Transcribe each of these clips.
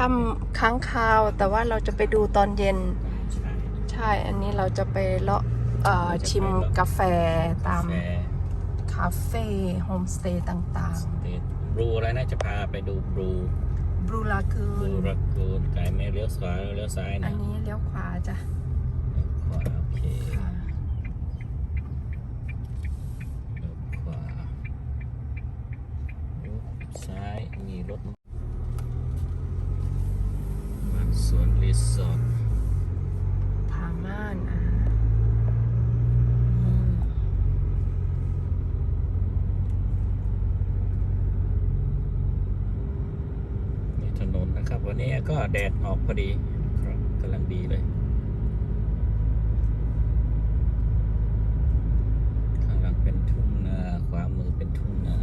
ถ้ำค้างคาว แต่ว่าเราจะไปดูตอนเย็น ใช่ใช่อันนี้เราจะไปเลาะเอ่อชิมกาแฟตามแฟร์คาเฟ่โฮมสเตย์ต่างสเตทบลูอะไรนะจะพาไปดูบลูๆบรูลากูบลูนรักกูนไกลไม่เลี้ยวขวาเลี้ยวซ้ายอันะนนี้เลี้ยวขวาจ้ะ ขวาโอเค ค่ะ เลี้ยวขวาเลี้ยวซ้ายมีรถบ้านสวนรีสอร์ท ผาม่านอะ มีถนนนะครับ วันนี้ ก็แดดออกพอดีครับกำลังดีเลย ข้างหลังเป็นทุ่งนาขวามือเป็นทุ่งนา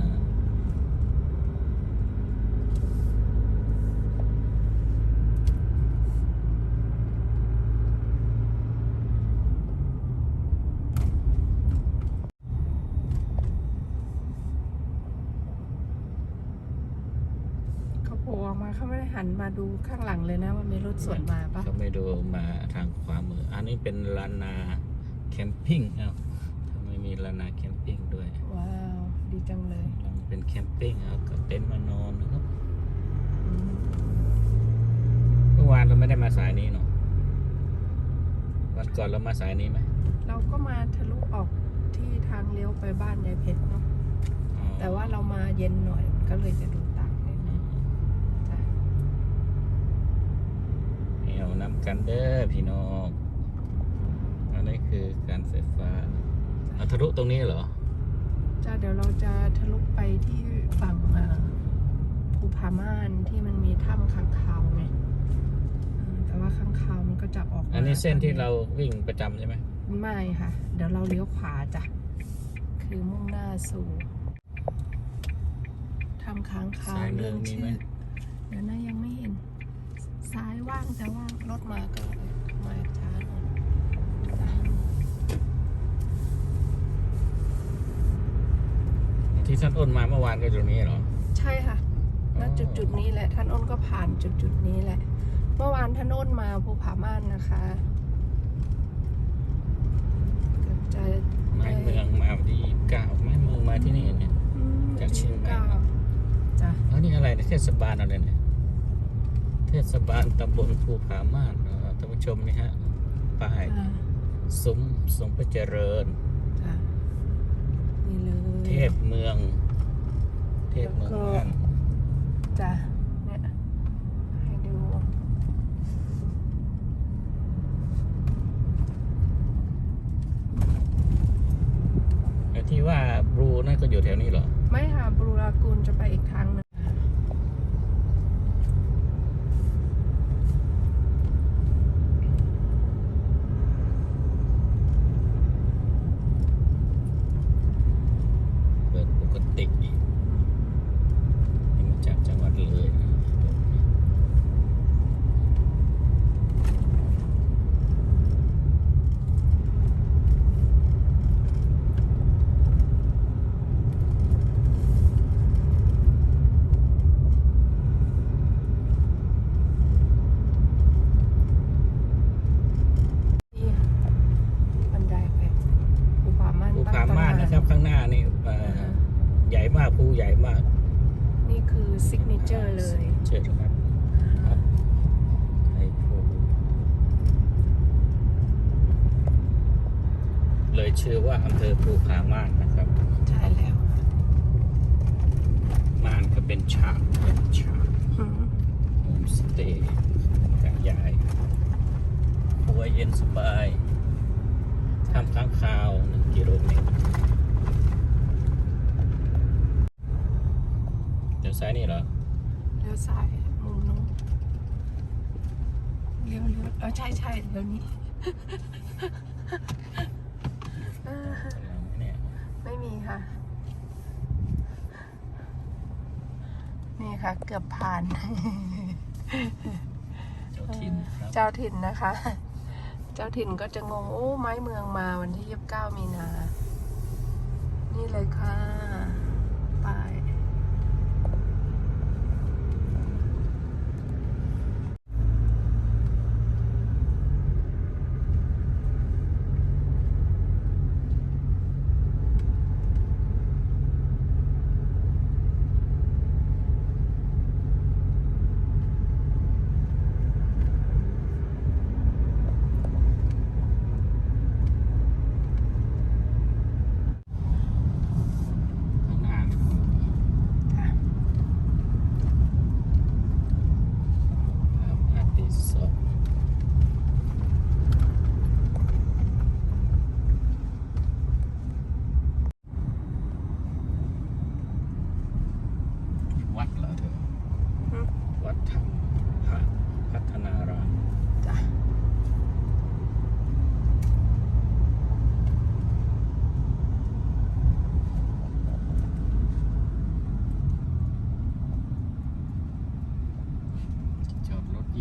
เขาโผล่ออกมาเขาไม่ได้ หันมาดูข้างหลังเลยนะว่ามีรถสวนมาปะเขาไม่ดูมาทางขวามือ อันนี้เป็นลานนาแคมปิ้งเอ้าทำไมมีลานนาแคมปิ้งด้วย ว้าว ดีจังเลยลองเป็นแคมปิ้งเอากับเต็นท์มานอนนะครับอืมเมื่อวานเราไม่ได้มาสายนี้เนาะ วันก่อนเรามาสายนี้ไหมเราก็มาทะลุออกที่ทางเลี้ยวไปบ้านยายเพชรเนาะ อ๋อแต่ว่าเรามาเย็นหน่อยก็เลยจะดูต่างนิดนึงจ้ะ เอว น้ำกันเด้อพี่น้องอันนี้คือการไฟฟ้าเอาทะลุตรงนี้เหรอจ้ะเดี๋ยวเราจะทะลุไปที่ฝั่งเอ่อภูผาม่านที่มันมีถ้ำค้างคาวไงอืมแต่ว่าค้างคาวมันก็จะออกมาอันนี้เส้นที่เราวิ่งประจำใช่ไหมไม่ค่ะ เดี๋ยวเราเลี้ยวขวาจ้ะคือมุ่งหน้าสู่ทำค้างคาวซ้ายมืเรื่อองมีชื่ไหมอเดี๋ยวนะยังไม่เห็น ซ้ายว่างแต่ว่ารถมาก็มาช้าหน่อยจ้ะที่ท่านอ้นมาเมื่อวานก็อยู่ตรงนี้เหรอ ใช่ค่ะณจุดจุดๆนี้แหละท่านอ้นก็ผ่านจุดจุดๆนี้แหละ เมื่อวานท่านอ้นมาภูผาม่านนะคะก็จะไม้เมืองมาวันที่เก้าไม้เมืองมาที่นี่เนี่ยอืมจากเชียงใหม่ก้าจ้ะแล้วนี่อะไรเนี่ยเทศบาลอะไรเนี่ย เทศบาลตำบลภูผาม่านเอ่อท่านผู้ชมนี่ฮะป้ายอ่าซุ้มทรงพระเจริญจ้ะนี่เลย เทพเมือง เทพเมืองแล้วก็ น่านจ้ะเนี่ยให้ดูไอ้ที่ว่าบรูนั่นก็อยู่แถวนี้เหรอ ไม่ค่ะบรูรากูลจะไปอีกทางหนึง เปิดปกตินี่มาจากจังหวัดเลยนะที่บันไดไปภูผาม่าน ภู ตั้ง ผาม่าน ตำ นะครับ ข้างหน้านี่เอ่อ อ่า ใหญ่ มากภูใหญ่มากนี่คือซิกเนเจอร์เลยเชิญครับครับไทยภูเลยชื่อว่าอำเภอภูผาม่านนะครับใช่แล้วม่านก็เป็นฉากเป็นฉากอืมโฮมสเตย์การย้ายหัวเย็นสบายทำค้างคาวหนึ่งกิโลเมตร เดี๋ยวซ้ายนี่เหรอเลี้ยวซ้ายมุมนู้นเลี้ยวเลี้ยวเออใช่ใช่เลี้ยวนี้เออเนี่ยไม่มีค่ะ นี่ค่ะ เกือบผ่าน เจ้าถิ่นครับเจ้าถิ่นนะคะ เจ้าถิ่นก็จะงง โอ้ ไม้เมืองมาวันที่ยี่สิบเก้ามีนา นี่เลยค่ะ ไป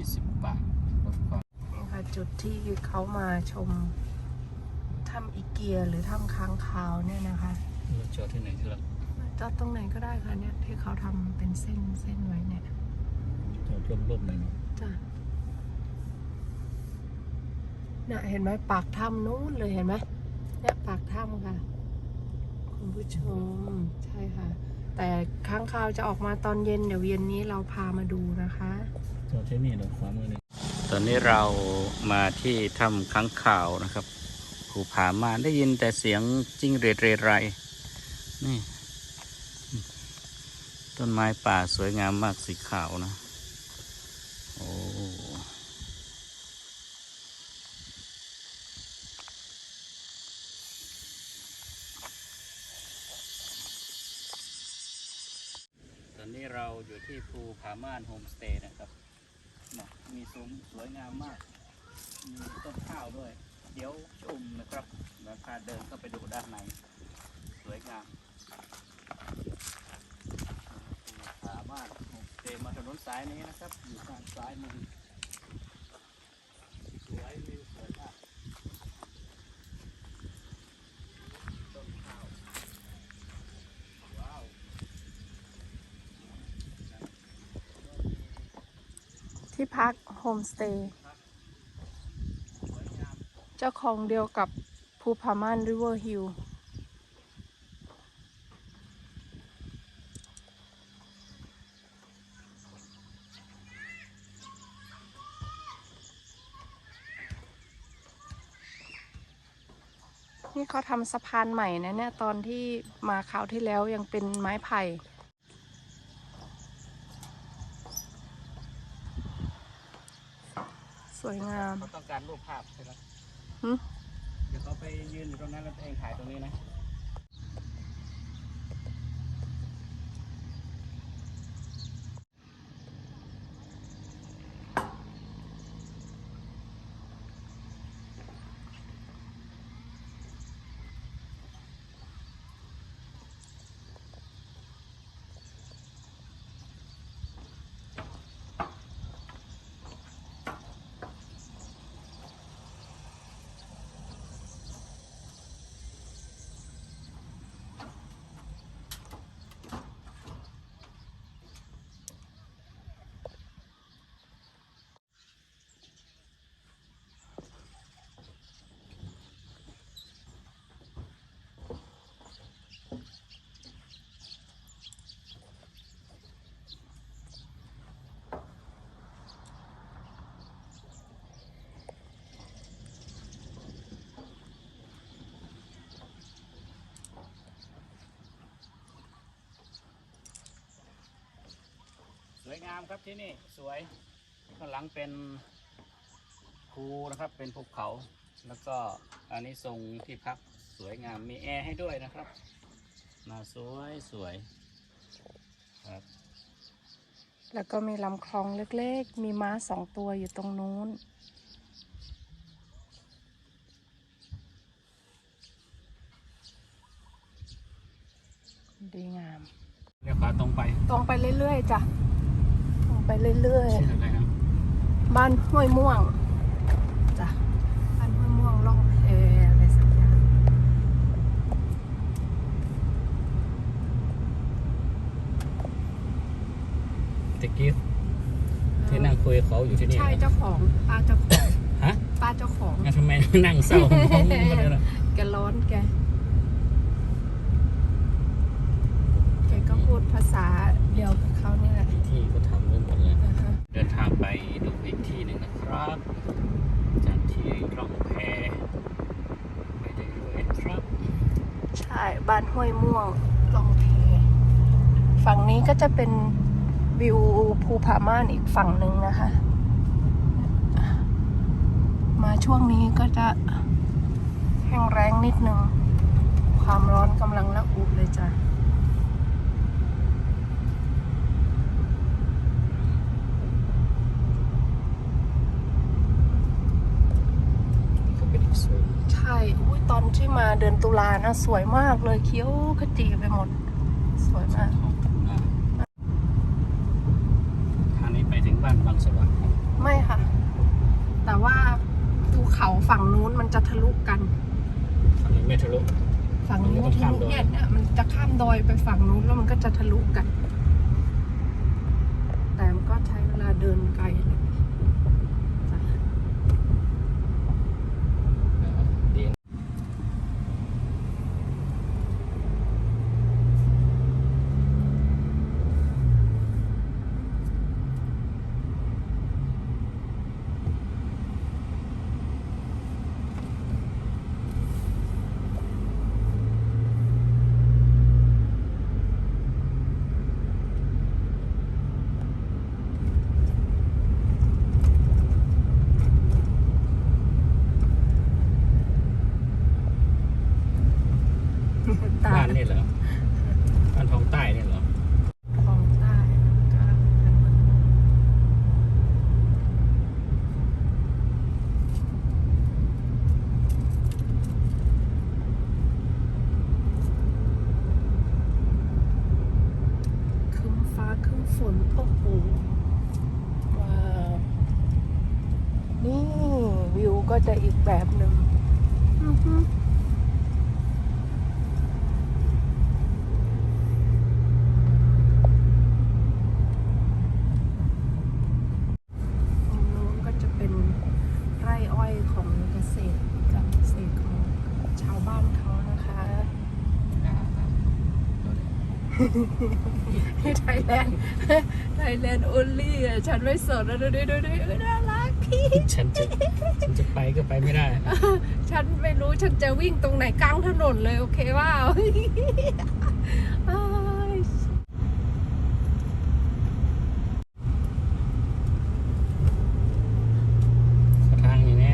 20 บาทลดความ นี่ค่ะจุดที่ เขามาชมถ้ำอีเกียหรือถ้ำค้างคาวเนี่ยนะคะเราจอดที่ไหนที่เราจอดตรงไหนก็ได้ค่ะเนี่ยที่เขาทำเป็นเส้นเส้นไว้เนี่ยจอดร่มๆหน่อยเนาะจ้ะน่ะเห็นไหมปากถ้ำนู้นเลยเห็นไหมเนี่ยปากถ้ำค่ะ คุณผู้ชมใช่ค่ะ แต่ค้างคาวจะออกมาตอนเย็นเดี๋ยวเย็นนี้เราพามาดูนะคะจอดที่นี่เราขวามือนี่ ตอนนี้เรามาที่ถ้ำค้างข่าวนะครับภูผามานได้ยินแต่เสียงจิ้งเรดเรไรนี่ต้นไม้ป่าสวยงามมากสีขาวนะ โอ้ตอนนี้เราอยู่ที่ภูผาม่านโฮมสเตย์นะครับ นะมีซุ้มสวยงามมาก มีต้นข้าวด้วย เดี๋ยวชมนะครับแล้วพาเดินเข้าไปดูด้านในสวยงามสามารถเดินมาถนนสายนี้นะครับ อยู่ทางซ้ายมือสวยวิวสวยมากต้นข้าว ว้าว ที่พักโฮมสเตย์เจ้าของเดียวกับภูพามานริเวอร์ฮิลนี่เขาทำสะพานใหม่นะเนี่ยตอนที่มาคราวที่แล้วยังเป็นไม้ไผ่ วยงามเขาต้องการรูปภาพใช่ไหมหึเดี๋ยวเขาไปยืนอยู่ตรงนั้นแล้วตัวเองถ่ายตรงนี้นะ สวยงามครับที่นี่สวยข้างหลังเป็นภูนะครับ เป็นภูเขา แล้วก็อันนี้ทรงที่พักสวยงามมีแอร์ให้ด้วยนะครับมาสวยสวยครับ แล้วก็มีลำคลองเล็กๆ มีม้าสองตัวอยู่ตรงนู้น ดีงามเรียกว่าตรงไป ตรงไปเรื่อยๆจ้ะตรง ไปเรื่อยชื่ออะไรครับๆ บ้านห้วยม่วงจ้ะบ้านห้วยม่วงล่องแพอะไรสักอย่างตะกี้ที่นั่งคุยกับเขาอยู่ที่นี่ใช่เจ้าของป้าเจ้าของฮะป้าเจ้าของ งั้นทำไมนั่งเศร้ามองมาเลยล่ะแกร้อนแก แกก็พูดภาษาเดียวกับเขานี่แหละ ที่เขาทำไว้หมดเลย อ่าฮะ เดินทางไปดูอีกที่หนึ่งนะครับ จากที่ร่องแพไปเรื่อยๆครับ ใช่บ้านห้วยม่วงลองเพฝั่งนี้ก็จะเป็นวิวภูผาม่านอีกฝั่งหนึ่งนะคะ มาช่วงนี้ก็จะแห้งแรงนิดนึง ความร้อนกำลังระอุเลยจ้ะ ก็เป็นอีกโซน ใช่ อุ้ยตอนที่มาเดือนตุลานะ สวยมากเลยเคี้ยวขจีไปหมด สวยมากของทุ่งนาทางนี้ไปถึงบ้านบางอนสว่างไม่ค่ะ แต่ว่าภูเขาฝั่งนู้นมันจะทะลุกันฝั่งนี้ไม่ทะลุฝั่งนี้มันทะข้ามลุดอยเนี่ยเนี่ยมันจะข้ามดอยไปฝั่งนู้นแล้วมันก็จะทะลุกัน แต่มันก็ใช้เวลาเดินไกลแหละจ้ะ เออดี ตา บ้านนี่เหรอบ้านทองใต้เนี่ยเหรอ ของใต้ก็เป็นเหมือนครึ้มฟ้าครึ้ม ฝนโอ้โหว้าวนี่วิวก็จะอีกแบบหนึ่ง อือฮึตรงนู้นก็จะเป็นไร่อ้อยของเกษตรการเกษตรของชาวบ้านเขานะคะ ไทยแลนด์ ไทย แลนด์โอลี่อะฉันไม่สนนะดูดิดูดิเอ้ยน่ารักพี่ ฉันจะฉันจะไปก็ไปไม่ได้ ฉันไม่รู้ฉันจะวิ่งตรงไหนกลางถนนเลยโอเคว่า ทางอย่างนี้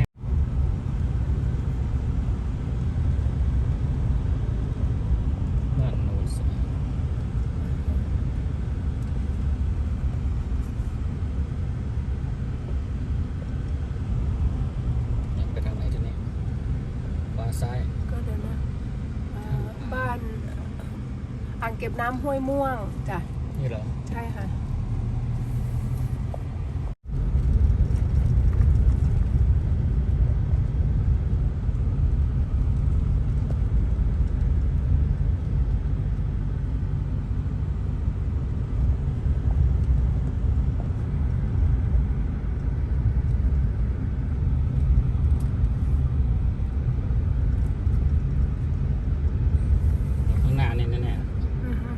บ้านโน้นสวยเนี่ยไปทางไหนทีนี้ขวา ซ้ายก็เดี๋ยวนะเอ่อบ้าน อ่างเก็บน้ำห้วยม่วงจ้ะ นี่เหรอ ใช่ค่ะ ข้างหน้านี่แน่ อือฮึๆ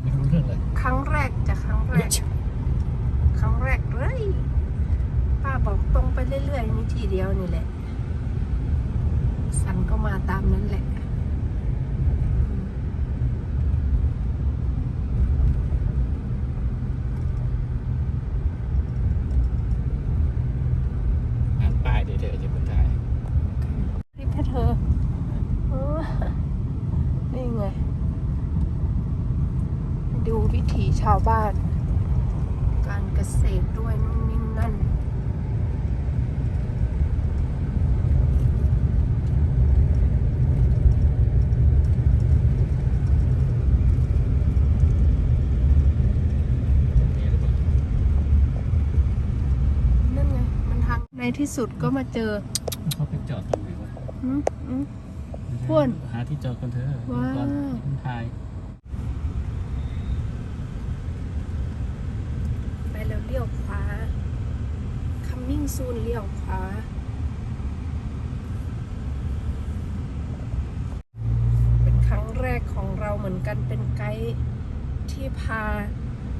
ไม่รู้เรื่องเลย ครั้งแรกจะครั้งแรก ครั้งแรกเลยป้าบอกตรงไปเรื่อยๆ นี่แหละสันก็มาตามนั้นแหละ อ่านป้ายเดี๋ยวเธอจะคนไทย คลิปให้เธอเออนี่ไง ดูวิถีชาวบ้าน การเกษตรด้วยนู่นนี่นั่น นี่หรือเปล่า นั่นไง มัน ทางในที่สุดก็มาเจอเขาไปจอดตรงไหนวะอืมอืมพ่วนหาที่จอดกันเถอะว้าว ก่อนคนไทยไปแล้วเลี้ยวขวา coming soon เลี้ยวขวา เป็นครั้งแรกของเราเหมือนกันเป็นไกด์ที่พา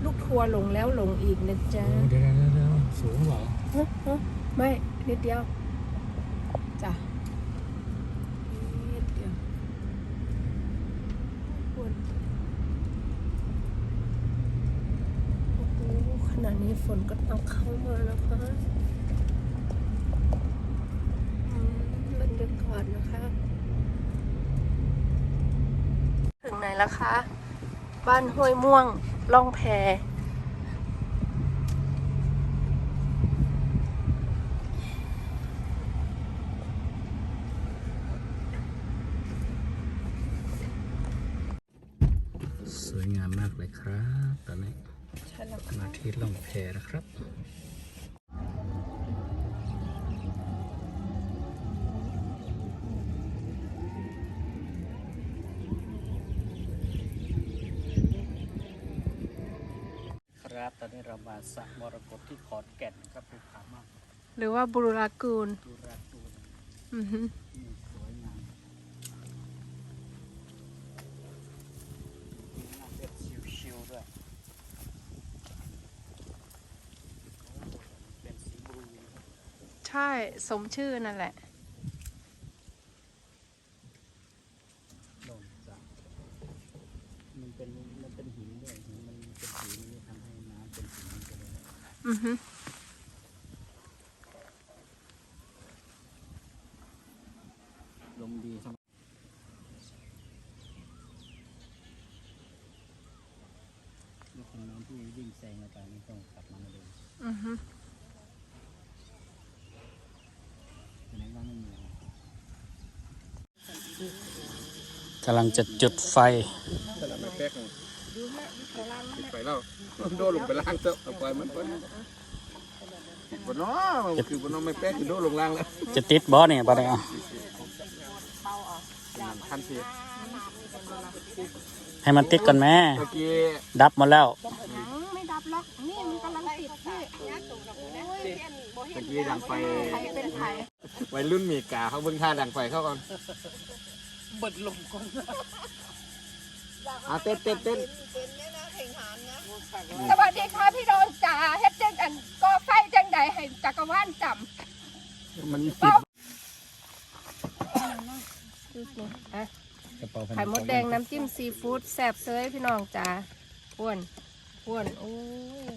ลูกทัวร์หลงแล้วหลงอีกนะจ๊ะ โอ้เดี๋ยวเดี๋ยวเดี๋ยวสูงเหรอฮะฮะ ไม่ นิดเดียวจ้ะนิดเดียวควรณะนี้ฝนก็ต้องเข้ามานะคะอืมบรรยากาศนะคะ ถึงไหนแล้วคะ บ้านห้วยม่วงล่องแพ สวยงามมาก เลยครับตอนนี้ใช่แล้วมาที่ล่องแพนะครับครับตอนนี้เรามาสระมรกตที่ขอนแก่นครับภูผามากหรือว่าบุรุรากูลดูราดูนอือฮึ นี่สวยงามมีน้ำเป็นชิวๆด้วยโอ้เป็นสีบลูนะครับ ใช่สมชื่อนั่นแหละลงจากมันเป็นมันเป็นหินด้วยหินมันเป็นสีนี้ทำให้น้ำเป็นสีนี้ไปเลยอือฮึลมดีใช่ไหมแล้วคนน้ำที่วิ่งแซงมาไปนี่ต้องกลับมามาดูอือฮึ แสดงว่าไม่มีอะไร กำลังจะจุดไฟแต่ละไม่แป๊กไปแล้วโดดลงไปล่างเจ้าเอาไปมันไปบนน้อมันคือบนน้อไม่แป๊กคือโดดลงล่างแล้ว จะติดบอสเนี่ยปะเนี่ยคันเสีให้มันติดก่อนแม่เมื่อกี้ดับหมาแล้วไม่ดับล็อกนี่มันกำลังติดพี่เมื่อกี้ดังไฟวัยรุ่นมีกาเขาเบิ่งท่าดังไฟเข้าก่อน เบิดลมก่อนอะเต้นเต้นเต้นสวัสดีค่ะพี่น้องจ๋าเฮ็ดจังอันก็ไฟจังใดให้จักรวาลจมันติดดูสิอะกระเป๋าไข่มดแดงน้ำจิ้มซีฟู้ดแซ่บเซยพี่น้องจ้าอ้วนอ้วนโอ้ย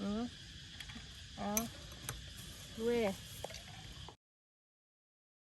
อือเอาด้วย